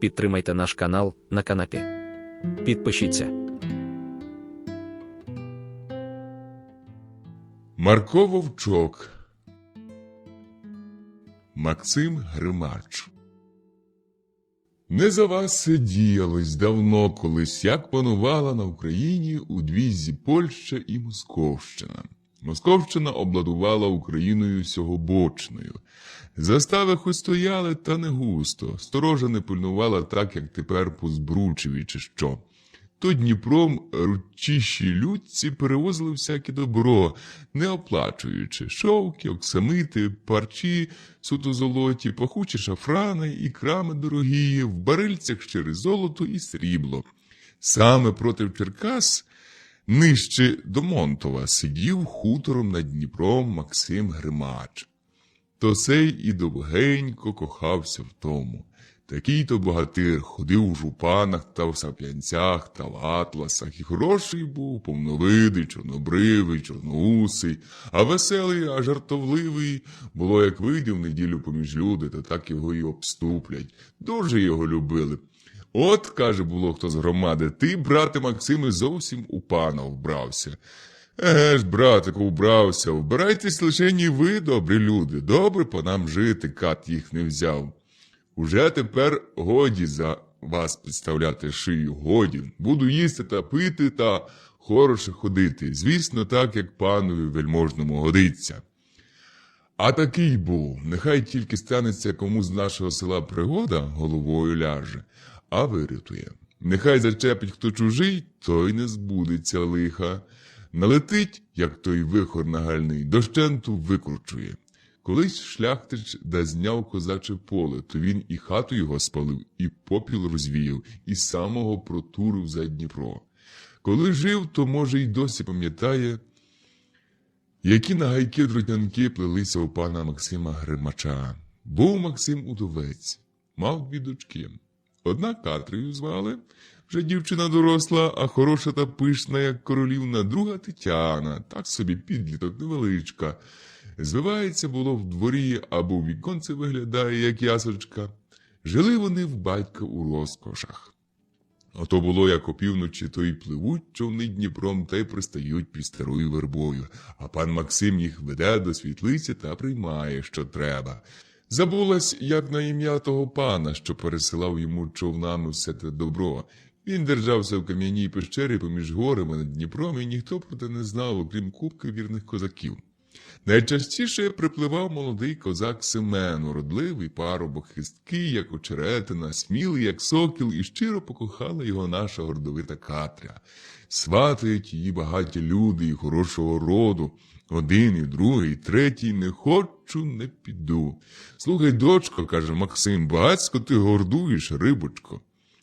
підтримайте наш канал на канапі. Підпишіться. Марко Вовчок Максим Гримач Не за вас діялось давно колись, як панувала на Україні у двізі Польща і Московщина. Московщина обладувала Україною сьогобочною. Застави хоч стояли, та не густо. Сторожа не пильнувала так, як тепер по Збручеві чи що. То Дніпром ручіші людці перевозили всяке добро, не оплачуючи шовки, оксамити, парчі суто золоті, пахучі шафрани і крами дорогі, в барильцях щире золото і срібло. Саме проти Черкас, нижче до Монтова, сидів хутором над Дніпром Максим Гримач. То сей і довгенько кохався в тому. Такий то богатир ходив у жупанах та в сап'янцях та в атласах, і хороший був, повновидий, чорнобривий, чорноусий, а веселий, а жартовливий. Було, як вийде в неділю поміж люди, то так його й обступлять. Дуже його любили. От, каже, було хто з громади, ти, брате Максиме, зовсім у пана вбрався. Еге ж, братику, вбрався, вбирайтесь лише ні ви, добрі люди. Добре по нам жити, кат їх не взяв. Уже тепер годі за вас підставляти шию, годі. Буду їсти та пити та хороше ходити. Звісно, так, як панові вельможному годиться. А такий був, нехай тільки станеться кому з нашого села пригода, головою ляже, а вирятує. Нехай зачепить хто чужий, той не збудеться лиха. Налетить, як той вихор нагальний, дощенту викручує. Колись шляхтич да зняв козаче поле, то він і хату його спалив, і попіл розвіяв, і самого протурив за Дніпро. Коли жив, то, може, й досі пам'ятає, які нагайки друтянки плелися у пана Максима Гримача. Був Максим удовець, мав дві дочки. Одна Катрію звали, вже дівчина доросла, а хороша та пишна, як королівна, друга Тетяна, так собі підліток невеличка. Звивається було в дворі або в віконце виглядає, як ясочка. Жили вони в батька у розкошах. Ото було, як опівночі, то й пливуть човни Дніпром та й пристають під старою вербою, а пан Максим їх веде до світлиці та приймає, що треба. Забулась, як на ім'я того пана, що пересилав йому човнами все те добро. Він держався в кам'яній пещері поміж горами над Дніпром, і ніхто про те не знав, окрім кубки вірних козаків. Найчастіше припливав молодий козак Семен, уродливий парубок, хисткий, як очеретина, смілий, як сокіл, і щиро покохала його наша гордовита Катря. Сватають її багаті люди і хорошого роду. Один, і другий, і третій не хочу, не піду. Слухай, дочко, каже Максим, багацько ти гордуєш, рибочко.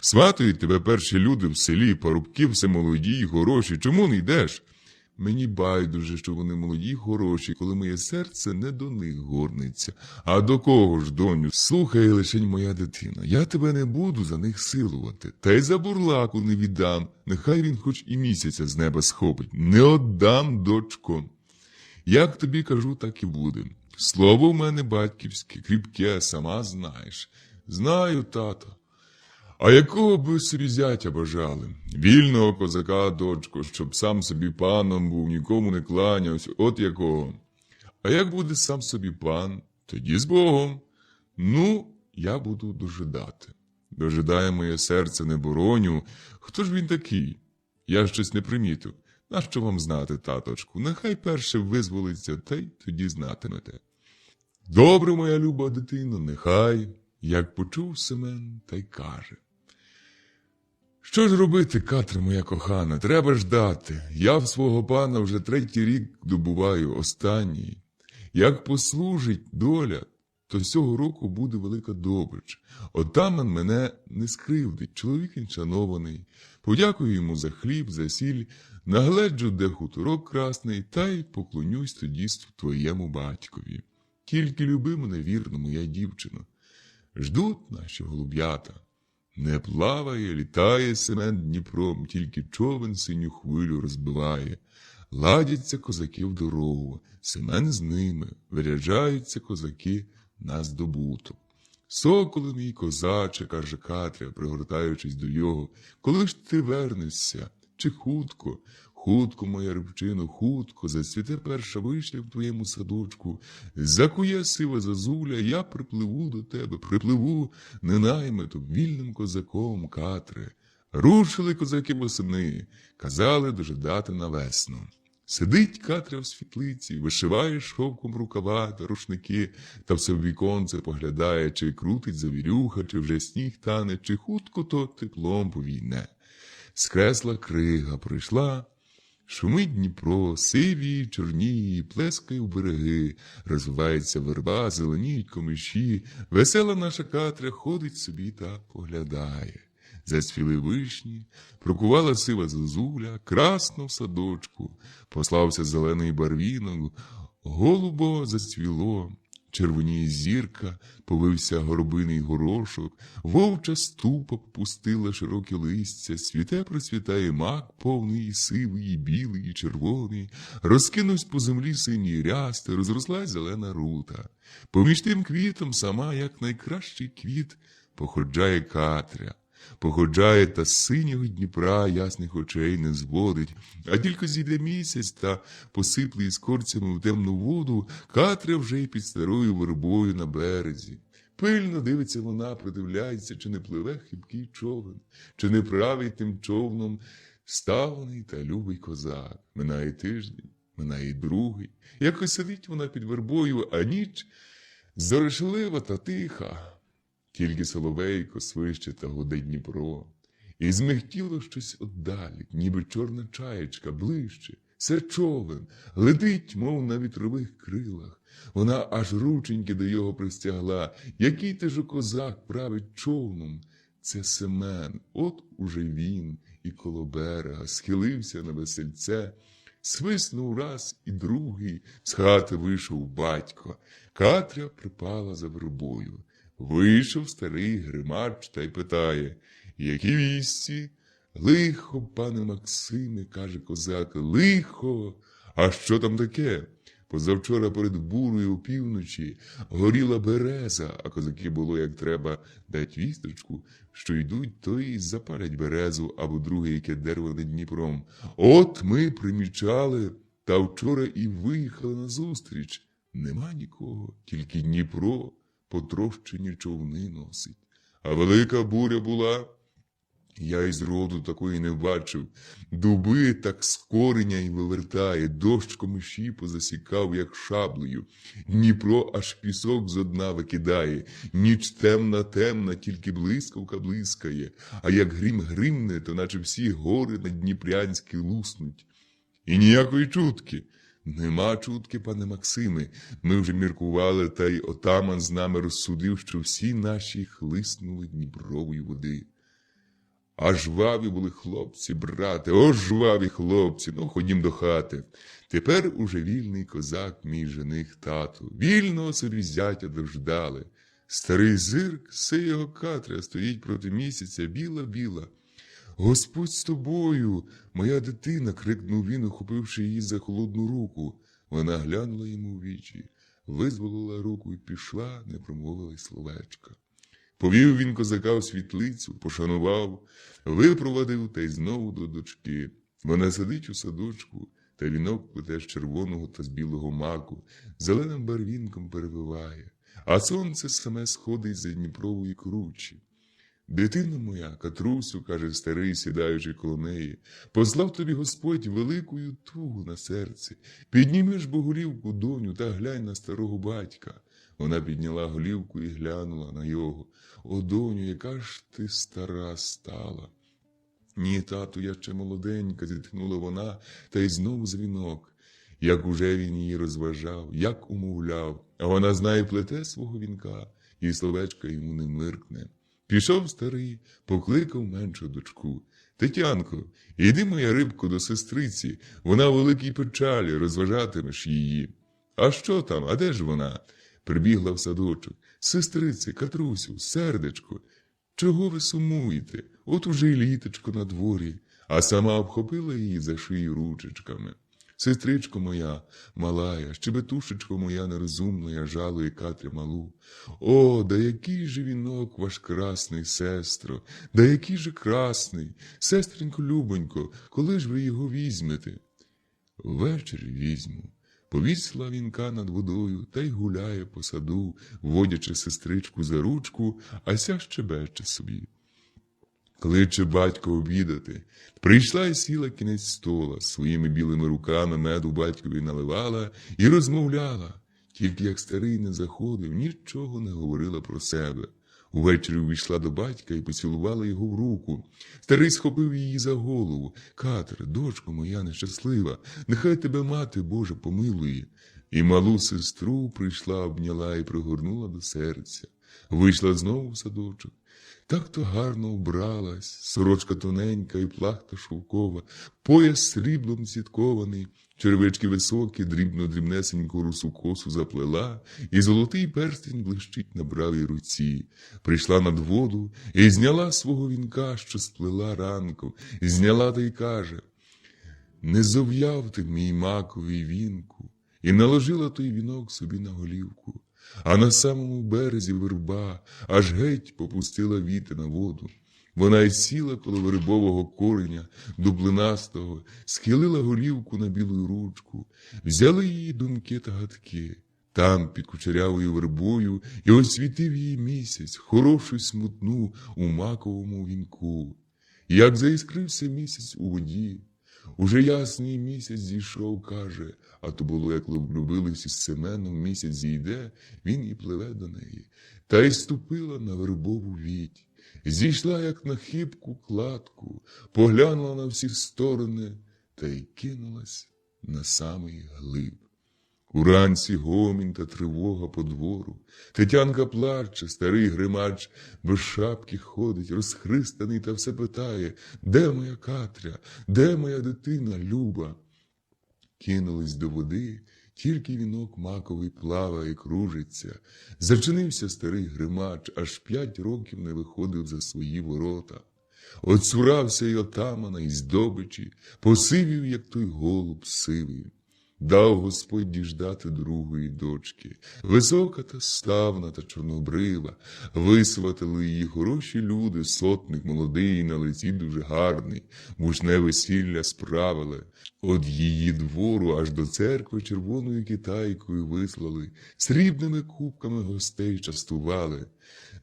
Сватають тебе перші люди в селі, парубки все молоді й хороші. Чому не йдеш? Мені байдуже, що вони молоді й хороші, коли моє серце не до них горниться. А до кого ж, доню? Слухай лишень моя дитина, я тебе не буду за них силувати, та й за бурлаку не віддам. Нехай він хоч і місяця з неба схопить. Не отдам, дочко. Як тобі кажу, так і буде. Слово в мене батьківське, кріпке, сама знаєш. Знаю, тато. А якого би собі зятя бажали? Вільного козака, дочко, щоб сам собі паном був, нікому не кланявся, от якого. А як буде сам собі пан, тоді з Богом. Ну, я буду дожидати. Дожидає моє серце не бороню. Хто ж він такий? Я щось не примітив. Нащо вам знати, таточку? Нехай перше визволиться, та й тоді знатимете. Добре, моя люба дитино, нехай, як почув Семен, та й каже. Що ж робити, Катра моя кохана, треба ждати. Я в свого пана вже третій рік добуваю, останній. Як послужить доля, то цього року буде велика добрич. Отаман мене не скривдить, чоловік він шанований. Подякую йому за хліб, за сіль, нагледжу, де хуторок красний, та й поклонюсь тоді твоєму батькові. Тільки люби мене вірно, моя дівчино. Ждуть наші голуб'ята. Не плаває, літає Семен Дніпром, тільки човен синю хвилю розбиває. Ладяться козаки в дорогу, Семен з ними, виряджаються козаки на здобуток. Соколе мій козаче, каже Катря, пригортаючись до його, коли ж ти вернешся? Чи хутко? Хутко, моя рибчино, хутко, зацвіте перша вишня в твоєму садочку, закує сива зазуля, я припливу до тебе, припливу ненаймитом, вільним козаком, Катре. Рушили козаки восени, казали дожидати на весну. Сидить Катря в світлиці, вишиває шовком рукава та рушники, та все в віконце поглядає, чи крутить завірюха, чи вже сніг тане, чи хутко то теплом повійне. Скресла крига прийшла, шумить Дніпро, сиві, чорніє, плескає в береги, розвивається верба, зеленіють комиші, весела наша Катря ходить собі та поглядає. Зацвіли вишні, прокувала сива зозуля, красно в садочку, послався зелений барвінок, голубо зацвіло, червоніє зірка, повився горобиний горошок, вовча ступа попустила широкі листя, світе процвітає мак повний, сивий, білий, червоний, розкинувсь по землі синій рясти, розрослась зелена рута. Поміж тим квітом сама, як найкращий квіт, походжає Катря. Походжає та синього Дніпра ясних очей не зводить, а тільки зійде місяць та посипле із корцями в темну воду, Катря вже й під старою вербою на березі. Пильно дивиться вона, придивляється, чи не пливе хибкий човен, чи не правий тим човном ставлений та любий козак. Минає тиждень, минає другий. Якось сидить вона під вербою, а ніч зоришлива та тиха. Тільки соловейко свище та гуде Дніпро. І змихтіло щось отдалі, ніби чорна чаєчка, ближче. Це човен, летить, мов на вітрових крилах. Вона аж рученьки до його пристягла. Який ти ж козак править човном? Це Семен, от уже він і коло берега схилився на весельце. Свиснув раз і другий, з хати вийшов батько. Катря припала за вербою. Вийшов старий гримач та й питає, які вісті? Лихо, пане Максиме, каже козак, лихо. А що там таке? Позавчора перед бурою опівночі горіла береза, а козаки було, як треба, дать вісточку, що йдуть, то й запалять березу або друге яке дерево над Дніпром. От ми примічали, та вчора і виїхали назустріч. Нема нікого, тільки Дніпро потрощені човни носить. А велика буря була. Я із роду такої не бачив. Дуби так з кореня й вивертає, дощ комиші позасікав, як шаблею. Дніпро аж пісок зо дна викидає. Ніч темна, темна, тільки блискавка блискає. А як грім гримне, то наче всі гори на Дніпрянські луснуть. І ніякої чутки. Нема чутки, пане Максиме. Ми вже міркували, та й отаман з нами розсудив, що всі наші хлиснули Дніпрової води. А жваві були хлопці, брате, о жваві хлопці, ну ходім до хати. Тепер уже вільний козак, мій жених тату. Вільного собі зятя дождали. Старий зирк, все його катря, стоїть проти місяця, біла-біла. Господь з тобою, моя дитина, крикнув він, ухопивши її за холодну руку. Вона глянула йому в вічі, визволила руку і пішла, не промовила й словечка. Повів він козака в світлицю, пошанував, випровадив та й знову до дочки. Вона сидить у садочку, та вінок плете з червоного та з білого маку, зеленим барвінком перевиває, а сонце саме сходить за Дніпрової кручі. Дитино моя, Катрусю, каже старий, сідаючи коло неї, послав тобі Господь великою тугу на серці. Піднімеш бо голівку, доню, та глянь на старого батька. Вона підняла голівку і глянула на його. О, доню, яка ж ти стара стала. Ні, тату, я ще молоденька, зітхнула вона, та й знову дзвінок. Як уже він її розважав, як умовляв, а вона знає плете свого вінка, і словечка йому не миркне. Пішов старий, покликав меншу дочку. Тетянко, іди, моя рибко, до сестриці, вона у великій печалі, розважатимеш її. А що там? А де ж вона? Прибігла в садочок. Сестриці, Катрусю, сердечко, чого ви сумуєте? От уже й літочко на дворі, а сама обхопила її за шию ручечками. Сестричко моя, малая, щебетушечко моя нерозумна, жалує Катря малу. О, да який же вінок ваш красний, сестро, да який же красний, сестренько любонько, коли ж ви його візьмете? Ввечері візьму. Повісила вінка над водою та й гуляє по саду, водячи сестричку за ручку, а ся щебече собі. Кличе батько обідати. Прийшла і сіла кінець стола, своїми білими руками меду батькові наливала і розмовляла. Тільки як старий не заходив, нічого не говорила про себе. Увечері увійшла до батька і поцілувала його в руку. Старий схопив її за голову. Катре, дочко моя нещаслива, нехай тебе мати Боже помилує. І малу сестру прийшла, обняла і пригорнула до серця. Вийшла знову в садочок. Так то гарно вбралась, сорочка тоненька і плахта шовкова, пояс сріблом сіткований, червички високі, дрібно дрібнесеньку русу косу заплела, і золотий перстень блищить на правій руці. Прийшла над воду і зняла свого вінка, що сплела ранком, зняла та й каже Не зов'яв ти мій маковий вінку, і наложила той вінок собі на голівку. А на самому березі верба аж геть попустила віти на воду. Вона й сіла коло вербового кореня, дублинастого, схилила голівку на білу ручку, взяли її думки та гадки. Там, під кучерявою вербою, і освітив її місяць, хорошу смутну у маковому вінку. Як заіскрився місяць у воді, Уже ясний місяць зійшов, каже, а то було, як влюбились із Семеном, місяць зійде, він і пливе до неї. Та й ступила на вербову віть. Зійшла, як на хибку кладку, поглянула на всі сторони та й кинулась на самий глиб. Уранці гомін та тривога по двору. Тетянка плаче, старий гримач без шапки ходить, розхристаний та все питає, де моя Катря, де моя дитина Люба? Кинулись до води, тільки вінок маковий плаває, кружиться. Зачинився старий гримач, аж п'ять років не виходив за свої ворота. Оцурався й отамана, й здобичі, посивів, як той голуб сивий. Дав Господь діждати другої дочки, висока та ставна та чорнобрива, висватили її хороші люди, сотник молодий, на лиці дуже гарний, мужне весілля справили. От її двору аж до церкви червоною китайкою вислали, срібними кубками гостей частували.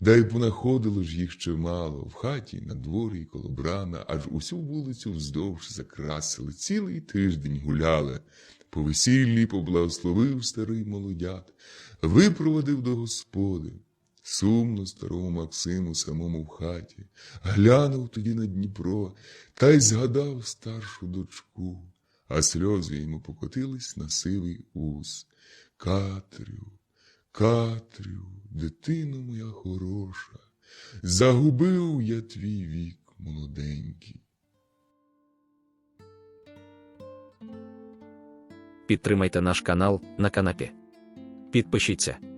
Да й понаходило ж їх чимало, в хаті, на дворі коло брана, аж усю вулицю вздовж закрасили, цілий тиждень гуляли. По весіллі поблагословив старий молодят, випроводив до господи. Сумно старому Максиму самому в хаті, глянув тоді на Дніпро та й згадав старшу дочку, а сльози йому покотились на сивий ус. Катрю, Катрю, дитино моя хороша, загубив я твій вік молоденький. Підтримайте наш канал на канапі. Підпишіться.